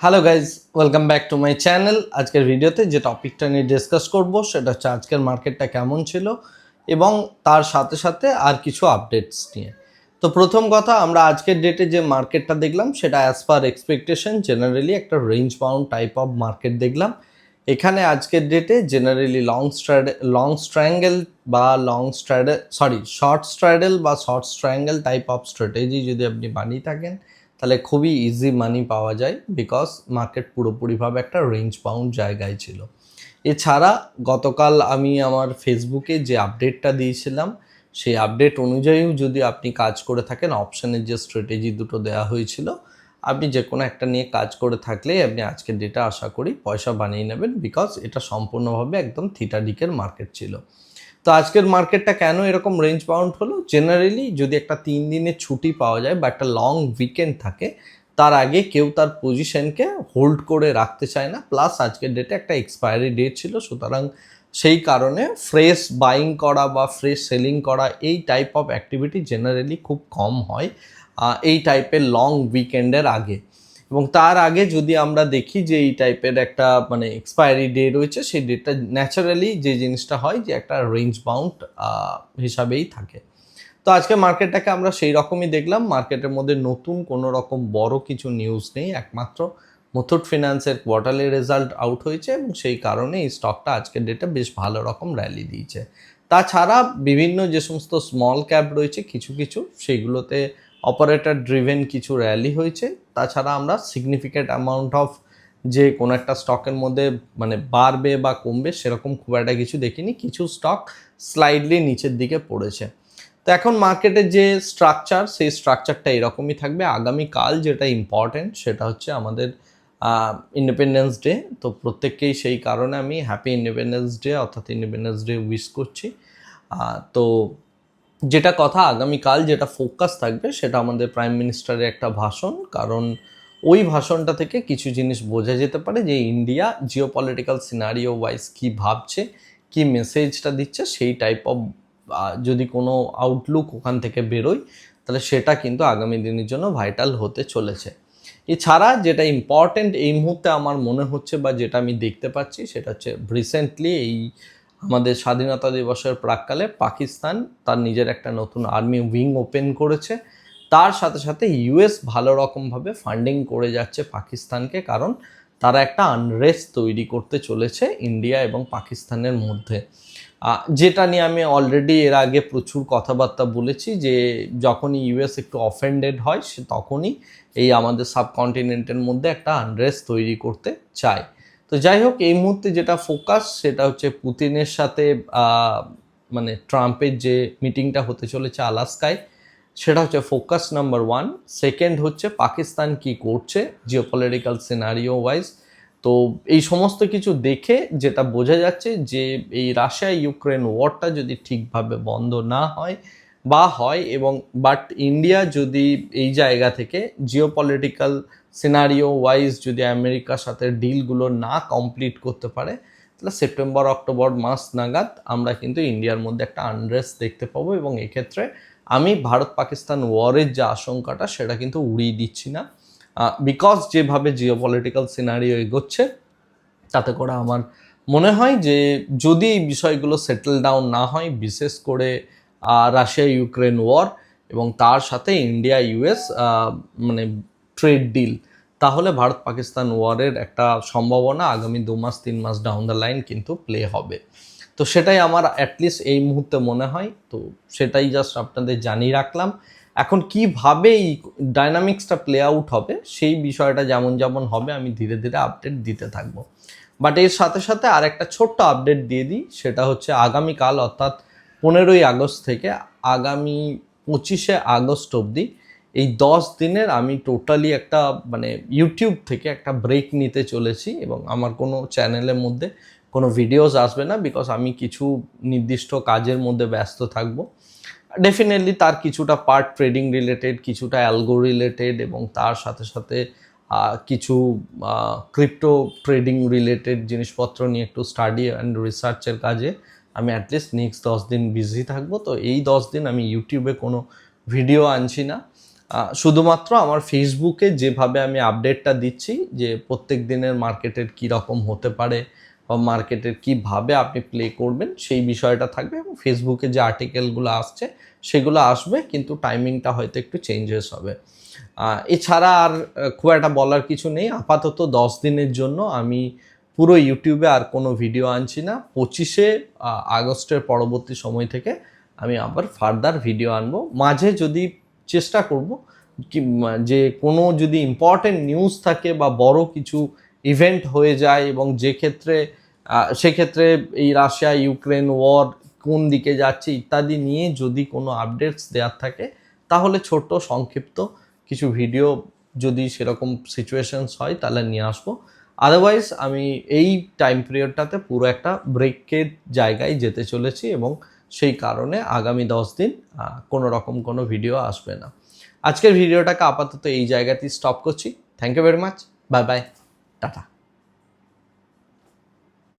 Hello guys welcome back to my channel আজকের ভিডিওতে যে টপিকটা নিয়ে ডিসকাস করব, সেটা হচ্ছে আজকের মার্কেটটা কেমন ছিল এবং তার সাথে সাথে আর কিছু আপডেটস নিয়ে। তো প্রথম কথা, আমরা আজকের ডেটে যে মার্কেটটা দেখলাম, সেটা অ্যাজ পার এক্সপেকটেশন জেনারেলি একটা range bound type of market দেখলাম। এখানে আজকের ডেটে জেনারেলি লং স্ট্র্যাড লং স্ট্র্যাঙ্গেল বা long straddle sorry short straddle বা short strangle type of strategy যদি আপনি বানিয়ে থাকেন তাহলে খুবই ইজি মানি পাওয়া যায় বিকজ মার্কেট পুরোপুরিভাবে একটা রেঞ্জ বাউন্ড জায়গায় ছিল। এছাড়া গতকাল আমি আমার ফেসবুকে যে আপডেটটা দিয়েছিলাম, সেই আপডেট অনুযায়ীও যদি আপনি কাজ করে থাকেন অপশানের যে স্ট্র্যাটেজি দুটো দেওয়া হয়েছিল, আপনি যে কোনো একটা নিয়ে কাজ করে থাকলেই আপনি আজকের ডেটা আশা করি পয়সা বানিয়ে নেবেন বিকজ এটা সম্পূর্ণভাবে একদম থিটা ডিকের মার্কেট ছিল। তো আজকের মার্কেটটা কেন এরকম রেঞ্জ বাউন্ড হলো? জেনারেলি যদি একটা তিন দিনের ছুটি পাওয়া যায় বা একটা লং উইকেন্ড থাকে, তার আগে কেউ তার পজিশনকে হোল্ড করে রাখতে চায় না। প্লাস আজকের ডেটে একটা এক্সপায়ারি ডেট ছিল, সুতরাং সেই কারণে ফ্রেশ বাইং করা বা ফ্রেশ সেলিং করা এই টাইপ অফ অ্যাক্টিভিটি জেনারেলি খুব কম হয় এই টাইপের লং উইকেন্ডের আগে। এবং তার আগে যদি আমরা দেখি যে এই টাইপের একটা মানে এক্সপায়ারি ডে রয়েছে, সেই ডেটটা ন্যাচারালি যে জিনিসটা হয় যে একটা রেঞ্জ বাউন্ড হিসাবেই থাকে। তো আজকে মার্কেটটাকে আমরা সেই রকমই দেখলাম। মার্কেটের মধ্যে নতুন কোনো রকম বড় কিছু নিউজ নেই। একমাত্র মুথুট ফিনান্সের কোয়ার্টারলি রেজাল্ট আউট হয়েছে এবং সেই কারণে এই স্টকটা আজকের ডেটে বেশ ভালো রকম র্যালি দিয়েছে। তাছাড়া বিভিন্ন যে সমস্ত স্মল ক্যাপ রয়েছে, কিছু কিছু সেগুলোতে অপারেটর ড্রিভেন কিছু র্যালি হয়েছে। তাছাড়া আমরা সিগনিফিক্যান্ট অ্যামাউন্ট অফ যে কোনো একটা স্টকের মধ্যে মানে বাড়বে বা কমবে সেরকম খুব একটা কিছু দেখিনি। কিছু স্টক স্লাইডলি নিচের দিকে পড়েছে। তো এখন মার্কেটের যে স্ট্রাকচার সেই স্ট্রাকচারটা এরকমই থাকবে। আগামীকাল যেটা ইম্পর্টেন্ট সেটা হচ্ছে আমাদের ইন্ডিপেন্ডেন্স ডে তো প্রত্যেককেই সেই কারণে আমি হ্যাপি ইন্ডিপেন্ডেন্স ডে অর্থাৎ ইন্ডিপেন্ডেন্স ডে উইশ করছি। তো যেটা কথা আগামীকাল যেটা ফোকাস থাকবে সেটা আমাদের প্রাইম মিনিস্টারের একটা ভাষণ, কারণ ওই ভাষণটা থেকে কিছু জিনিস বোঝা যেতে পারে যে India geo political scenario wise কী ভাবছে, কী মেসেজটা দিচ্ছে, সেই টাইপ অফ যদি কোনো আউটলুক ওখান থেকে বেরোয়, তাহলে সেটা কিন্তু আগামী দিনের জন্য ভাইটাল হতে চলেছে। এছাড়া যেটা ইম্পর্টেন্ট এই মুহূর্তে আমার মনে হচ্ছে বা যেটা আমি দেখতে পাচ্ছি, সেটা হচ্ছে রিসেন্টলি এই আমাদের স্বাধীনতা দিবসের প্রাককালে পাকিস্তান তার নিজের একটা নতুন আর্মি উইং ওপেন করেছে। তার সাথে সাথে ইউএস ভালো রকমভাবে ফান্ডিং করে যাচ্ছে পাকিস্তানকে, কারণ তারা একটা আনরেস তৈরি করতে চলেছে ইন্ডিয়া এবং পাকিস্তানের মধ্যে। যেটা নিয়ে আমি অলরেডি এর আগে প্রচুর কথাবার্তা বলেছি যে, যখনই ইউএস একটু অফেন্ডেড হয়, সে তখনই এই আমাদের সাবকন্টিনেন্টের মধ্যে একটা আনরেস তৈরি করতে চায়। তো যাই হোক এই মুহূর্তে যেটা ফোকাস সেটা হচ্ছে পুতিনের সাথে মানে ট্রাম্পের যে মিটিংটা হতে চলেছে আলাস্কায়, সেটা হচ্ছে ফোকাস নাম্বার ওয়ান। সেকেন্ড হচ্ছে পাকিস্তান কি করছে জিওপলিটিক্যাল সিনারিও ওয়াইজ। তো এই সমস্ত কিছু দেখে যেটা বোঝা যাচ্ছে যে এই রাশিয়া ইউক্রেন ওয়ারটা যদি ঠিকভাবে বন্ধ না হয় বা হয় এবং বাট ইন্ডিয়া যদি এই জায়গা থেকে জিওপলিটিক্যাল সিনারিও ওয়াইজ যদি আমেরিকার সাথে ডিলগুলো না কমপ্লিট করতে পারে, তাহলে সেপ্টেম্বর অক্টোবর মাস নাগাদ আমরা কিন্তু ইন্ডিয়ার মধ্যে একটা আনরেস্ট দেখতে পাবো এবং এক্ষেত্রে আমি ভারত পাকিস্তান ওয়ারের যে আশঙ্কাটা সেটা কিন্তু উড়িয়ে দিচ্ছি না। বিকজ যেভাবে জিও পলিটিক্যাল সিনারিও এগোচ্ছে, তাতে করে আমার মনে হয় যে যদি এই বিষয়গুলো সেটেল ডাউন না হয়, বিশেষ করে রাশিয়া ইউক্রেন ওয়ার এবং তার সাথে ইন্ডিয়া ইউএস মানে ট্রেড ডিল। তাহলে ভারত পাকিস্তান ওয়ারের একটা সম্ভাবনা আগামী দু মাস, তিন মাস ডাউন দ্য লাইন কিন্তু প্লে হবে। তো সেটাই আমার অ্যাটলিস্ট এই মুহূর্তে মনে হয়। তো সেটাই জাস্ট আপনাদের জানিয়ে রাখলাম। এখন কীভাবে এই ডাইনামিক্সটা প্লে আউট হবে, সেই বিষয়টা যেমন যেমন হবে, আমি ধীরে ধীরে আপডেট দিতে থাকব। বাট এর সাথে সাথে আর একটা ছোট্ট আপডেট দিয়ে দিই, সেটা হচ্ছে আগামীকাল অর্থাৎ পনেরোই আগস্ট থেকে আগামী পঁচিশে আগস্ট অবধি এই দশ দিনের আমি টোটালি একটা মানে ইউটিউব থেকে একটা ব্রেক নিতে চলেছি এবং আমার কোনো চ্যানেলের মধ্যে কোনো ভিডিওস আসবে না বিকজ আমি কিছু নির্দিষ্ট কাজের মধ্যে ব্যস্ত থাকব। ডেফিনেটলি তার কিছুটা পার্ট ট্রেডিং রিলেটেড কিছুটা অ্যালগো রিলেটেড এবং তার সাথে সাথে কিছু ক্রিপ্টো ট্রেডিং রিলেটেড জিনিসপত্র নিয়ে একটু স্টাডি অ্যান্ড রিসার্চের কাজে আমি অ্যাটলিস্ট নেক্সট দশ দিন বিজি থাকব, তো এই দশ দিন আমি ইউটিউবে কোনো ভিডিও আনছি না। শুধুমাত্র আমার ফেসবুকে যেভাবে আমি আপডেটটা দিচ্ছি, যে প্রত্যেক দিনের মার্কেটের কী রকম হতে পারে বা মার্কেটের কীভাবে আপনি প্লে করবেন, সেই বিষয়টা থাকবে এবং ফেসবুকে যে আর্টিকেলগুলো আসছে, সেগুলো আসবে, কিন্তু টাইমিংটা হয়তো একটু চেঞ্জেস হবে। এছাড়া আর খুব একটা বলার কিছু নেই। আপাতত দশ দিনের জন্য আমি পুরো ইউটিউবে আর কোনো ভিডিও আনছি না। পঁচিশে আগস্টের পরবর্তী সময় থেকে আমি আবার ফার্দার ভিডিও আনব। মাঝে যদি চেষ্টা করব কি যে কোনো যদি ইম্পর্টেন্ট নিউজ থাকে বা বড় কিছু ইভেন্ট হয়ে যায় এবং যে ক্ষেত্রে সেক্ষেত্রে এই রাশিয়া ইউক্রেন ওয়ার কোন দিকে যাচ্ছে ইত্যাদি নিয়ে যদি কোনো আপডেটস দেওয়ার থাকে, তাহলে ছোট্ট সংক্ষিপ্ত কিছু ভিডিও যদি সেরকম সিচুয়েশনস হয় তাহলে নিয়ে আসব। আদারওয়াইজ আমি এই টাইম পিরিয়ডটাতে পুরো একটা ব্রেকের জায়গায় যেতে চলেছি এবং সেই কারণে আগামী দশ দিন কোনো রকম কোনো ভিডিও আসবে না। আজকের ভিডিওটাকে আপাতত এই জায়গাতেই স্টপ করছি। Thank you very much bye bye tata